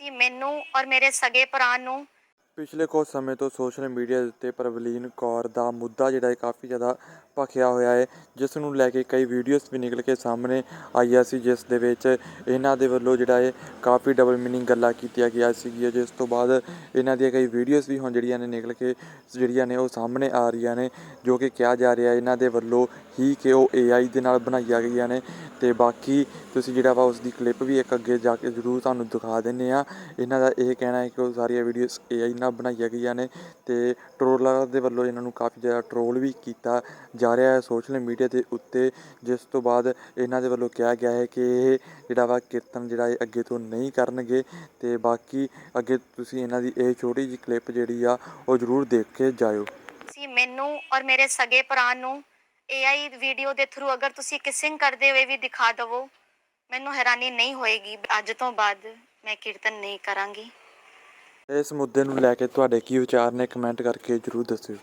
ਸੀ ਮੈਨੂੰ ਔਰ ਮੇਰੇ ਸਗੇ ਭਰਾ ਨੂੰ ਪਿਛਲੇ ਕੁਝ ਸਮੇਂ ਤੋਂ ਸੋਸ਼ਲ ਮੀਡੀਆ ਦੇ ਉੱਤੇ ਪ੍ਰਵਲੀਨ ਕੌਰ ਦਾ ਮੁੱਦਾ ਜਿਹੜਾ ਹੈ ਕਾਫੀ ਜ਼ਿਆਦਾ ਭਖਿਆ ਹੋਇਆ ਹੈ, ਜਿਸ ਨੂੰ ਲੈ ਕੇ ਕਈ ਵੀਡੀਓਜ਼ ਵੀ ਨਿਕਲ ਕੇ ਸਾਹਮਣੇ ਆਈਆਂ ਸੀ, ਜਿਸ ਦੇ ਵਿੱਚ ਇਹਨਾਂ ਦੇ ਵੱਲੋਂ ਜਿਹੜਾ ਹੈ ਕਾਫੀ ਡਬਲ ਮੀਨਿੰਗ ਗੱਲਾਂ ਕੀਤੀਆਂ ਗਿਆ ਸੀਗੀਆਂ, ਜਿਸ ਤੋਂ ਬਾਅਦ ਇਹਨਾਂ ਦੀਆਂ ਕਈ ਵੀਡੀਓਜ਼ ਵੀ ਹੁਣ ਜਿਹੜੀਆਂ ਨੇ ਨਿਕਲ ਕੇ ਜਿਹੜੀਆਂ ਨੇ ਉਹ ਸਾਹਮਣੇ ਆ ਰਹੀਆਂ ਨੇ, ਜੋ ਕਿ ਕਿਹਾ ਜਾ ਰਿਹਾ ਇਹਨਾਂ ਦੇ ਵੱਲੋਂ ਹੀ ਕਿ ਉਹ AI ਦੇ ਨਾਲ ਬਣਾਈਆਂ ਗਈਆਂ ਨੇ। ਤੇ ਬਾਕੀ ਤੁਸੀਂ ਜਿਹੜਾ ਵਾ ਉਸ ਦੀ ਕਲਿੱਪ ਵੀ ਇੱਕ ਅੱਗੇ ਜਾ ਕੇ ਜ਼ਰੂਰ ਤੁਹਾਨੂੰ ਦਿਖਾ ਦਿੰਨੇ ਆ ਇਹਨਾਂ ਦਾ ਇਹ ਕਹਿਣਾ ਹੈ ਕਿ ਉਹ ਸਾਰੀਆਂ ਵੀਡੀਓਜ਼ AI ਨਾਲ ਬਣਾਈਆਂ ਗਈਆਂ ਨੇ ਤੇ ਟਰੋਲਰਾਂ ਦੇ ਵੱਲੋਂ ਇਹਨਾਂ ਨੂੰ ਕਾਫੀ ਜ਼ਿਆਦਾ ਟਰੋਲ ਵੀ ਕੀਤਾ ਜਾ ਰਿਹਾ ਹੈ ਸੋਸ਼ਲ ਮੀਡੀਆ ਦੇ ਉੱਤੇ, ਜਿਸ ਤੋਂ ਬਾਅਦ ਇਹਨਾਂ ਦੇ ਵੱਲੋਂ ਕਿਹਾ ਗਿਆ ਹੈ ਕਿ ਇਹ ਜਿਹੜਾ ਵਾ ਕੀਰਤਨ ਜਿਹੜਾ ਹੈ ਅੱਗੇ ਤੋਂ ਨਹੀਂ ਕਰਨਗੇ ਤੇ ਬਾਕੀ ਅੱਗੇ ਤੁਸੀਂ ਇਹਨਾਂ ਦੀ ਇਹ ਛੋਟੀ ਜਿਹੀ ਕਲਿੱਪ ਜਿਹੜੀ ਆ ਉਹ ਜ਼ਰੂਰ ਦੇਖ ਕੇ ਜਾਇਓ। ਸੀ ਮੈਨੂੰ ਔਰ ਮੇਰੇ ਸਗੇ ਭਰਾ ਨੂੰ AI ਵੀਡੀਓ ਦੇ ਥਰੂ ਅਗਰ ਤੁਸੀਂ ਕਿਸਿੰਗ ਕਰਦੇ ਹੋਏ ਵੀ ਦਿਖਾ ਦਵੋ, ਮੈਨੂੰ ਹੈਰਾਨੀ ਨਹੀਂ ਹੋਏਗੀ। ਅੱਜ ਤੋਂ ਬਾਅਦ ਮੈਂ ਕੀਰਤਨ ਨਹੀਂ ਕਰਾਂਗੀ। ਇਸ ਮੁੱਦੇ ਨੂੰ ਲੈ ਕੇ ਤੁਹਾਡੇ ਕੀ ਵਿਚਾਰ ਨੇ ਕਮੈਂਟ ਕਰਕੇ ਜ਼ਰੂਰ ਦੱਸਿਓ।